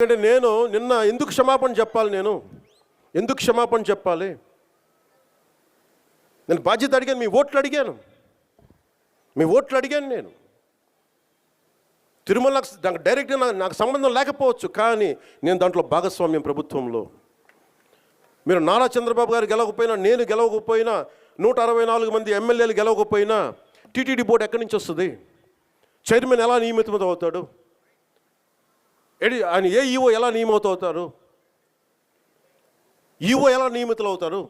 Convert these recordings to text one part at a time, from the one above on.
ఎందుకంటే నేను నిన్న ఎందుకు క్షమాపణ చెప్పాలి నేను? ఎందుకు క్షమాపణ చెప్పాలి? నేను బాధ్యత అడిగాను మీ ఓట్లు అడిగాను. మీ ఓట్లు అడిగాను నేను. తిరుమల నాకు డైరెక్ట్గా నాకు నాకు సంబంధం లేకపోవచ్చు కానీ నేను దాంట్లో భాగస్వామ్యం ప్రభుత్వంలో. మీరు నారా చంద్రబాబు గారు గెలవకపోయినా నేను గెలవకపోయినా నూట అరవై నాలుగు మంది ఎమ్మెల్యేలు గెలవకపోయినా టీటీడీ బోర్డు ఎక్కడి నుంచి వస్తుంది? చైర్మన్ ఎలా నియమితం అవుతాడు ఎడి ఆయన ఏ ఈవో ఎలా నియమితం అవుతారు ఈవో ఎలా నియమితులు అవుతారు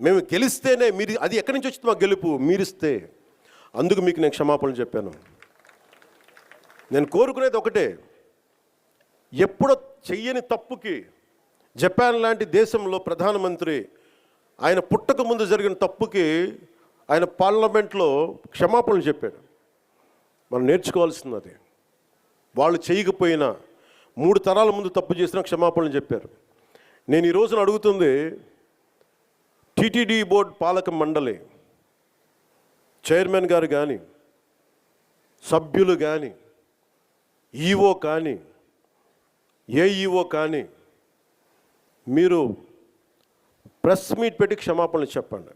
మేము గెలిస్తేనే మీరు అది ఎక్కడి నుంచి వచ్చింది మా గెలుపు? మీరిస్తే. అందుకు మీకు నేను క్షమాపణలు చెప్పాను. నేను కోరుకునేది ఒకటే. ఎప్పుడో చెయ్యని తప్పుకి జపాన్ లాంటి దేశంలో ప్రధానమంత్రి ఆయన పుట్టక ముందు జరిగిన తప్పుకి ఆయన పార్లమెంట్లో క్షమాపణలు చెప్పాడు. మనం నేర్చుకోవాల్సింది అది వాళ్ళు చేయకపోయినా మూడు తరాల ముందు తప్పు చేసినా క్షమాపణలు చెప్పారు. నేను ఈ రోజున అడుగుతుంది టీటీడీ బోర్డు పాలక మండలి చైర్మన్ గారు కానీ సభ్యులు కానీ ఈఓ కానీ ఏఈఓ కానీ మీరు ప్రెస్ మీట్ పెట్టి క్షమాపణలు చెప్పండి.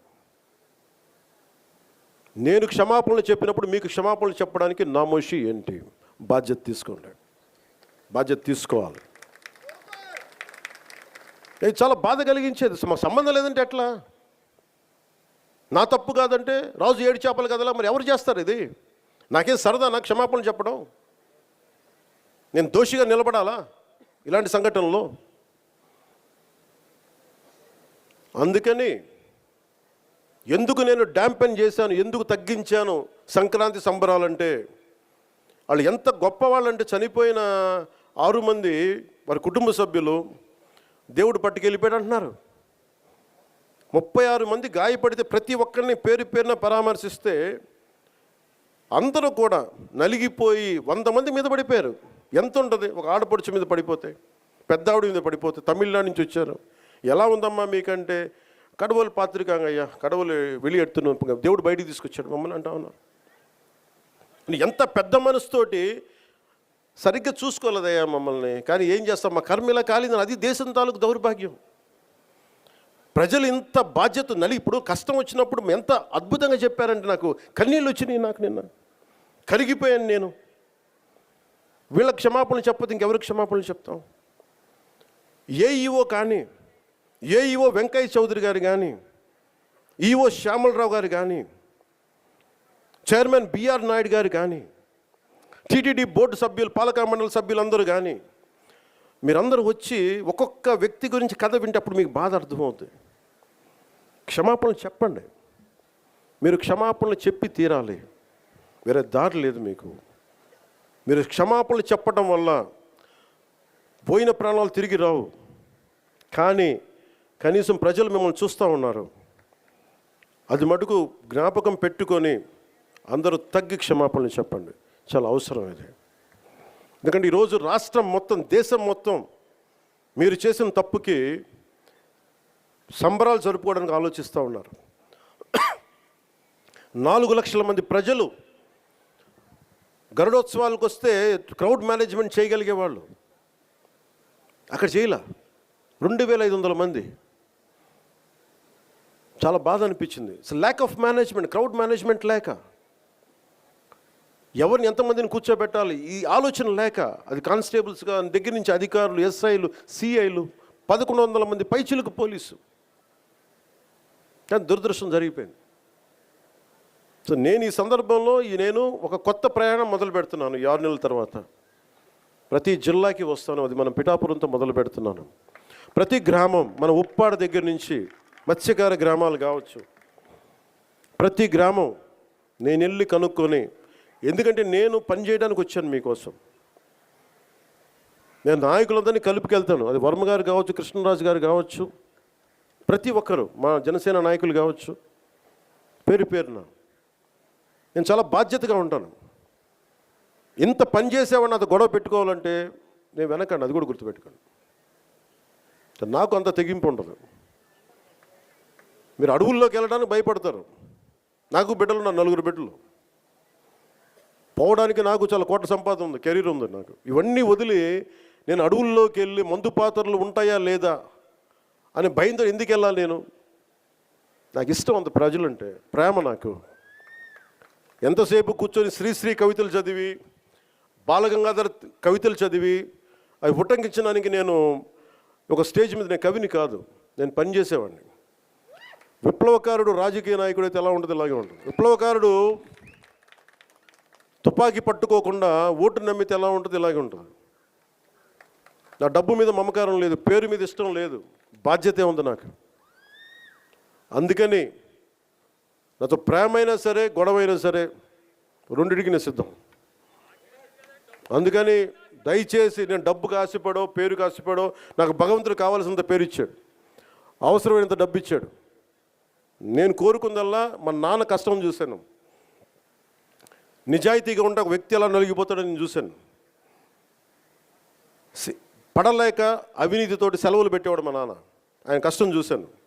నేను క్షమాపణలు చెప్పినప్పుడు మీకు క్షమాపణలు చెప్పడానికి నామోషి ఏంటి? బాధ్యత తీసుకోండి. బాధ్యత తీసుకోవాలి. ఇది చాలా బాధ కలిగించేది. మా సంబంధం లేదంటే ఎట్లా? నా తప్పు కాదంటే రాజు ఏడు చేపలు కదలా మరి ఎవరు చేస్తారు ఇది? నాకేం సరదా నాకు క్షమాపణలు చెప్పడం? నేను దోషిగా నిలబడాలా ఇలాంటి సంఘటనలో? అందుకని ఎందుకు నేను డ్యాంపెన్ చేశాను ఎందుకు తగ్గించాను సంక్రాంతి సంబరాలంటే వాళ్ళు ఎంత గొప్పవాళ్ళంటే చనిపోయిన ఆరు మంది వారి కుటుంబ సభ్యులు దేవుడు పట్టుకెళ్ళిపోయాడు అంటున్నారు. ముప్పై ఆరు మంది గాయపడితే ప్రతి ఒక్కరిని పేరు పేరున పరామర్శిస్తే అందరూ కూడా నలిగిపోయి వంద మంది మీద పడిపోయారు. ఎంత ఉంటుంది? ఒక ఆడపడుచు మీద పడిపోతే పెద్ద ఆవిడ మీద పడిపోతే తమిళనాడు నుంచి వచ్చారు. ఎలా ఉందమ్మా మీకంటే? కడవలు పాత్రికాంగయ్యా కడవలు వెళ్ళి ఎడుతున్నాం దేవుడు బయటికి తీసుకొచ్చాడు. మమ్మల్ని అంటా ఉన్నారు. ఎంత పెద్ద మనసుతోటి సరిగ్గా చూసుకోలేదయ్యా మమ్మల్ని. కానీ ఏం చేస్తాం? మా కర్మ ఇలా కాలిందని అది దేశం తాలూకు దౌర్భాగ్యం. ప్రజలు ఇంత బాధ్యత నలి ఇప్పుడు కష్టం వచ్చినప్పుడు ఎంత అద్భుతంగా చెప్పారంటే నాకు కన్నీళ్ళు వచ్చినాయి నాకు నిన్న. కరిగిపోయాను నేను. వీళ్ళ క్షమాపణలు చెప్పదు ఇంకెవరు క్షమాపణలు చెప్తాం? ఏఈఓ కానీ ఏఈఓ వెంకయ్య చౌదరి గారు కానీ ఈఓ శ్యామలరావు గారు కానీ చైర్మన్ బిఆర్ నాయుడు గారు కానీ టీటీడీ బోర్డు సభ్యులు పాలక మండలి సభ్యులందరూ కానీ మీరందరూ వచ్చి ఒక్కొక్క వ్యక్తి గురించి కథ వింటప్పుడు మీకు బాధ అర్థమవుతుంది క్షమాపణలు చెప్పండి. మీరు క్షమాపణలు చెప్పి తీరాలి. వేరే దారి లేదు మీకు. మీరు క్షమాపణలు చెప్పడం వల్ల పోయిన ప్రాణాలు తిరిగి రావు. కానీ కనీసం ప్రజలు మిమ్మల్ని చూస్తూ ఉన్నారు. అది మటుకు జ్ఞాపకం పెట్టుకొని అందరూ తగ్గి క్షమాపణలు చెప్పండి. చాలా అవసరం ఇది. ఎందుకంటే ఈరోజు రాష్ట్రం మొత్తం దేశం మొత్తం మీరు చేసిన తప్పుకి సంబరాలు జరుపుకోవడానికి ఆలోచిస్తూ ఉన్నారు. నాలుగు లక్షల మంది ప్రజలు గరుడోత్సవాలకు వస్తే క్రౌడ్ మేనేజ్మెంట్ చేయగలిగే వాళ్ళు అక్కడ చేయలే. రెండు వేల ఐదు వందల మంది. చాలా బాధ అనిపించింది. Lack of management crowd management లేక. ఎవరిని ఎంతమందిని కూర్చోబెట్టాలి? ఈ ఆలోచన లేక అది కానిస్టేబుల్స్గా దగ్గర నుంచి అధికారులు ఎస్ఐలు సిఐలు పదకొండు వందల మంది పైచిలకు పోలీసు. కానీ దురదృష్టం జరిగిపోయింది. సో నేను ఈ సందర్భంలో ఈ నేను ఒక కొత్త ప్రయాణం మొదలు పెడుతున్నాను ఈ ఆరు నెలల తర్వాత. ప్రతి జిల్లాకి వస్తాను అది మనం పిఠాపురంతో మొదలు పెడుతున్నాను. ప్రతి గ్రామం మన ఉప్పాడ దగ్గర నుంచి మత్స్యకార గ్రామాలు కావచ్చు. ప్రతి గ్రామం నేను వెళ్ళి కనుక్కొని ఎందుకంటే నేను పని చేయడానికి వచ్చాను మీకోసం. నేను నాయకులందరినీ కలుపుకెళ్తాను. అది వర్మ గారు కావచ్చు కృష్ణరాజు గారు కావచ్చు ప్రతి ఒక్కరు మా జనసేన నాయకులు కావచ్చు పేరు పేరున. నేను చాలా బాధ్యతగా ఉంటాను. ఇంత పని చేసేవాడిని అది గొడవ పెట్టుకోవాలంటే నేను వెనకండి అది కూడా గుర్తుపెట్టుకోండి. నాకు అంత తెగింపు ఉండదు. మీరు అడవుల్లోకి వెళ్ళడానికి భయపడతారు. నాకు బిడ్డలు నా నలుగురు బిడ్డలు. పోవడానికి నాకు చాలా కోట్ల సంపాదన ఉంది కెరీర్ ఉంది నాకు. ఇవన్నీ వదిలి నేను అడవుల్లోకి వెళ్ళి మందు పాత్రలు ఉంటాయా లేదా అని భయంతో ఎందుకు వెళ్ళాలి నేను? నాకు ఇష్టం అంత ప్రజలంటే ప్రేమ నాకు. ఎంతసేపు కూర్చొని శ్రీశ్రీ కవితలు చదివి బాలగంగాధర్ కవితలు చదివి అవి ఉటంకించడానికి నేను ఒక స్టేజ్ మీద నేను కవిని కాదు నేను పనిచేసేవాడిని విప్లవకారుడు రాజకీయ నాయకుడు అయితే ఎలా ఉంటుంది ఇలాగే ఉంటుంది. విప్లవకారుడు తుపాకీ పట్టుకోకుండా ఓటు నమ్మితే ఎలా ఉంటుంది? ఇలాగే ఉంటుంది. నా డబ్బు మీద మమకారం లేదు పేరు మీద ఇష్టం లేదు బాధ్యత ఉంది నాకు? అందుకని నాతో ప్రేమైనా సరే గొడవైనా సరే రెండింటికి నేను సిద్ధం. అందుకని దయచేసి నేను డబ్బుకు ఆశపడో పేరుకు ఆశపడో నాకు భగవంతుడు కావాల్సినంత పేరు ఇచ్చాడు. అవసరమైనంత డబ్బు ఇచ్చాడు. నేను కోరుకుందల్లా మా నాన్న కష్టం చూశాను. నిజాయితీగా ఉంటే ఒక వ్యక్తి ఎలా నలిగిపోతాడో నేను చూశాను. సి- పడలేక అవినీతితోటి సెలవులు పెట్టేవాడు మా నాన్న. ఆయన కష్టం చూశాను.